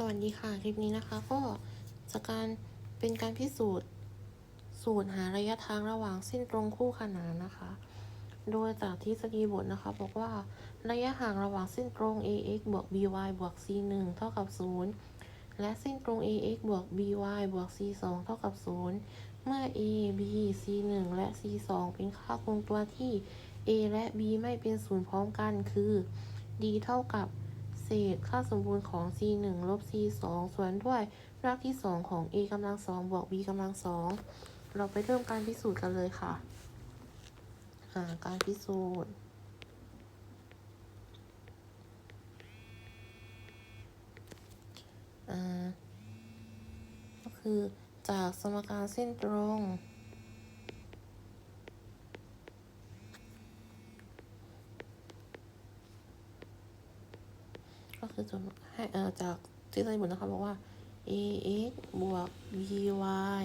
สวัสดีค่ะ คลิปนี้นะคะ ก็จะการเป็นการพิสูจน์ สูตรหาระยะทางระหว่างเส้นตรงคู่ขนานนะคะ โดยจากทฤษฎีบทนะคะ บอกว่าระยะห่างระหว่างเส้นตรง ax บวก by บวก c 1เท่ากับ 0 และเส้นตรง ax บวก by บวก c 2เท่ากับ 0 เมื่อ a b c 1และ c 2เป็นค่าคงตัวที่ a และ b ไม่เป็นศูนย์พร้อมกันคือ d เท่ากับ เศษค่าสมบูรณ์ของ c 1ลบ c 2ส่วนด้วยรากที่ 2 ของ a กำลังสองบวก b กำลังสองเราไปเริ่มการพิสูจน์กันเลยค่ะหาการพิสูจน์ก็คือจากสมการเส้นตรง คือจนให้เอ่อจากทฤษฎีบทนะคะบอกว่า ax บวก by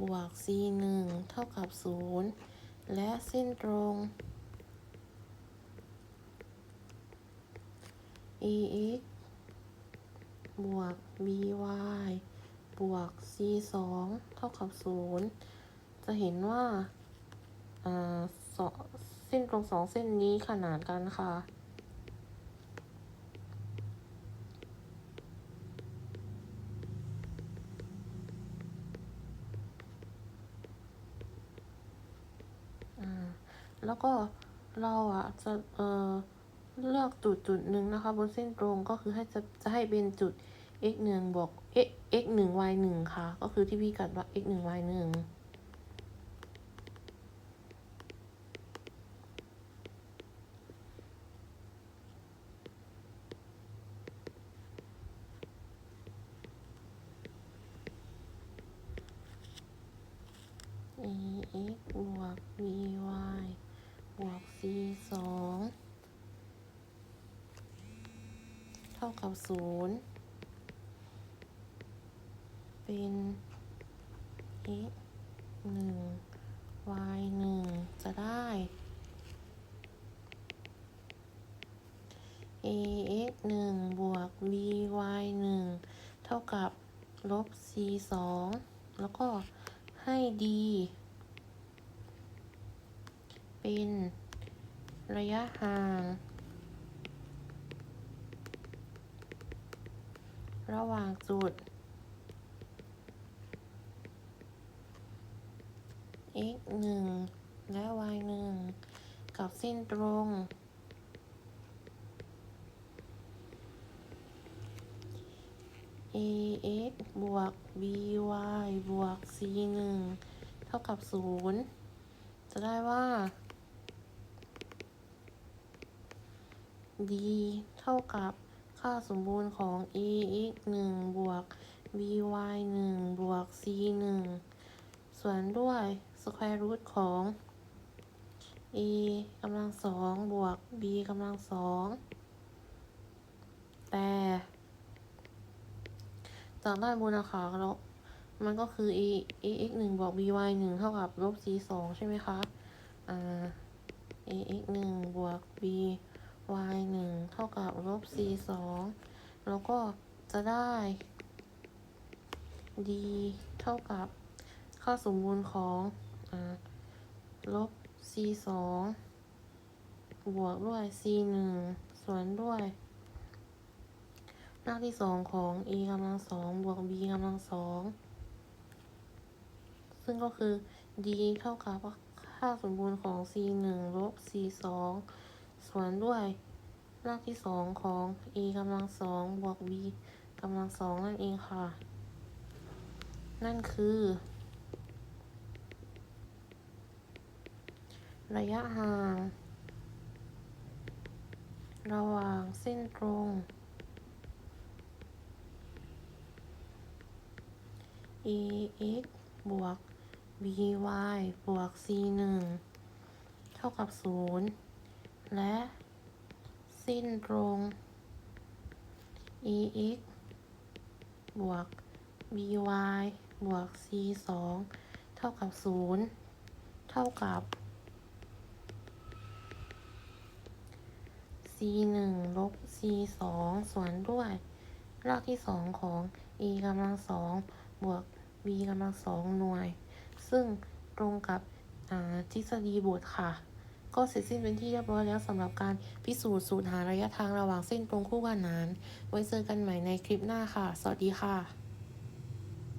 บวก c 1เท่ากับ 0 และเส้นตรง ax บวก by บวก c 2เท่ากับ 0 จะเห็นว่าอ่อเส้นตรงสองเส้นนี้ขนานกันค่ะ แล้วก็เราอะจะเอ่อเลือกจุดจุดหนึ่งนะคะ บนเส้นตรงก็คือให้จะจะให้เป็นจุด x หนึ่งบวก x x หนึ่ง y หนึ่งค่ะ ก็คือที่พี่กัดว่า x หนึ่ง y หนึ่ง บวก c สองเท่ากับศูนย์เป็น x หนึ่ง y หนึ่งจะได้ a x หนึ่งบวก b y หนึ่งเท่ากับลบ c สองแล้วก็ให้ d เป็น ระยะห่าง ระหว่างจุด x หนึ่งและ y หนึ่งกับเส้นตรง ax บวก by บวก c หนึ่งเท่ากับศูนย์จะได้ว่า d เท่ากับค่าสมบูรณ์ของ ax หนึ่งบวก by หนึ่งบวก c หนึ่งส่วนด้วย square root ของ a กำลังสองบวก b กำลังสองแต่จากด้านบนนะคะแล้วมันก็คือ a ax หนึ่งบวก by หนึ่งเท่ากับลบ c สองใช่ไหมคะ อ่า ax หนึ่งบวก b y หนึ่งเท่ากับลบ c สองแล้วก็จะได้ d เท่ากับค่าสมบูรณ์ของอลบ c สองบวกด้วย c หนึ่งส่วนด้วยรากที่สองของ a กำลังสองบวก b กำลังสองซึ่งก็คือ d เท่ากับค่าสมบูรณ์ของ c หนึ่งลบ c สอง ส่วนด้วยรากที่สองของ a กำลังสองบวก b กำลังสองนั่นเองค่ะ นั่นคือ ระยะห่าง ระหว่างเส้นตรง ax บวก by บวก c 1เท่ากับ 0 และเส้นตรง ax บวก by บวก c 2เท่ากับ 0 เท่ากับ c 1ลบ c 2ส่วนด้วย รากที่สองของ e กำลังสองบวก b กำลังสองหน่วย ซึ่งตรงกับทฤษฎีบทค่ะ ก็เสร็จสิ้นเป็นที่เรียบร้อยแล้วสำหรับการพิสูจน์สูตรหาระยะทางระหว่างเส้นตรงคู่ขนาน ไว้เจอกันใหม่ในคลิปหน้าค่ะ สวัสดีค่ะ